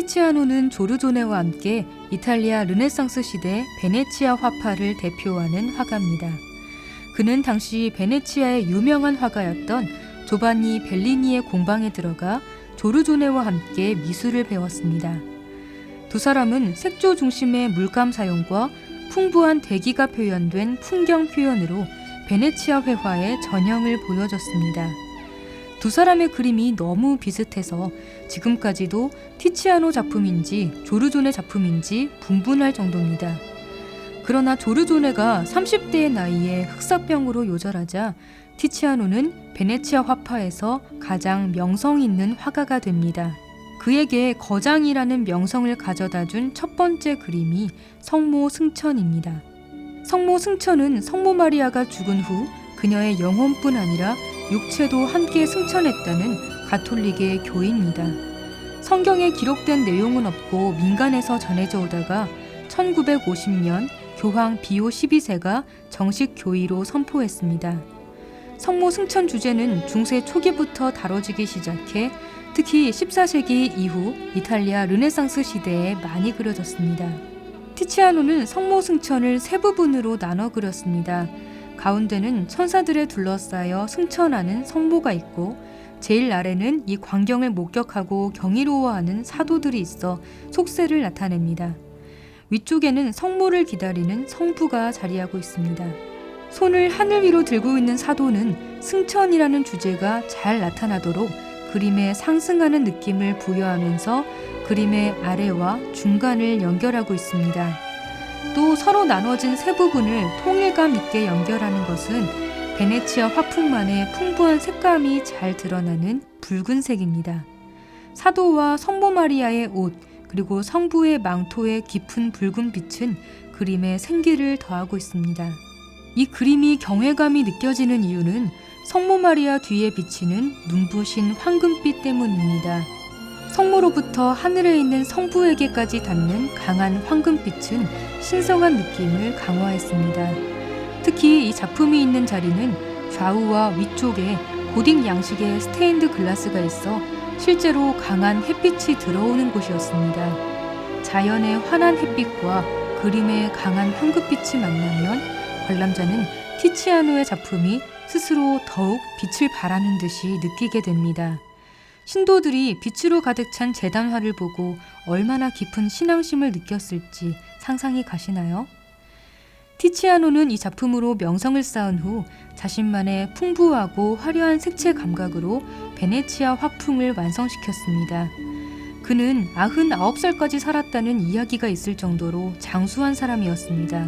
티치아노는 조르조네와 함께 이탈리아 르네상스 시대 베네치아 화파를 대표하는 화가입니다. 그는 당시 베네치아의 유명한 화가였던 조반니 벨리니의 공방에 들어가 조르조네와 함께 미술을 배웠습니다. 두 사람은 색조 중심의 물감 사용과 풍부한 대기가 표현된 풍경 표현으로 베네치아 회화의 전형을 보여줬습니다. 두 사람의 그림이 너무 비슷해서 지금까지도 티치아노 작품인지 조르존의 작품인지 분분할 정도입니다. 그러나 조르존네가 30대의 나이에 흑사병으로 요절하자 티치아노는 베네치아 화파에서 가장 명성 있는 화가가 됩니다. 그에게 거장이라는 명성을 가져다 준 첫 번째 그림이 성모 승천입니다. 성모 승천은 성모 마리아가 죽은 후 그녀의 영혼뿐 아니라 육체도 함께 승천했다는 가톨릭의 교입니다. 성경에 기록된 내용은 없고 민간에서 전해져 오다가 1950년 교황 비오 12세가 정식 교의로 선포했습니다. 성모 승천 주제는 중세 초기부터 다뤄지기 시작해 특히 14세기 이후 이탈리아 르네상스 시대에 많이 그려졌습니다. 티치아노는 성모 승천을 세 부분으로 나눠 그렸습니다. 가운데는 천사들에 둘러싸여 승천하는 성모가 있고 제일 아래는 이 광경을 목격하고 경이로워하는 사도들이 있어 속세를 나타냅니다. 위쪽에는 성모를 기다리는 성부가 자리하고 있습니다. 손을 하늘 위로 들고 있는 사도는 승천이라는 주제가 잘 나타나도록 그림에 상승하는 느낌을 부여하면서 그림의 아래와 중간을 연결하고 있습니다. 또 서로 나눠진 세 부분을 통일감 있게 연결하는 것은 베네치아 화풍만의 풍부한 색감이 잘 드러나는 붉은색입니다. 사도와 성모 마리아의 옷, 그리고 성부의 망토의 깊은 붉은 빛은 그림에 생기를 더하고 있습니다. 이 그림이 경외감이 느껴지는 이유는 성모 마리아 뒤에 비치는 눈부신 황금빛 때문입니다. 성모로부터 하늘에 있는 성부에게까지 닿는 강한 황금빛은 신성한 느낌을 강화했습니다. 특히 이 작품이 있는 자리는 좌우와 위쪽에 고딕 양식의 스테인드 글라스가 있어 실제로 강한 햇빛이 들어오는 곳이었습니다. 자연의 환한 햇빛과 그림의 강한 황금빛이 만나면 관람자는 티치아노의 작품이 스스로 더욱 빛을 발하는 듯이 느끼게 됩니다. 신도들이 빛으로 가득 찬 재단화를 보고 얼마나 깊은 신앙심을 느꼈을지 상상이 가시나요? 티치아노는 이 작품으로 명성을 쌓은 후 자신만의 풍부하고 화려한 색채 감각으로 베네치아 화풍을 완성시켰습니다. 그는 99살까지 살았다는 이야기가 있을 정도로 장수한 사람이었습니다.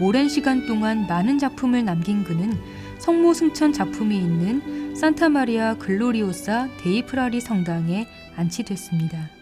오랜 시간 동안 많은 작품을 남긴 그는 성모 승천 작품이 있는 산타마리아 글로리오사 데이프라리 성당에 안치됐습니다.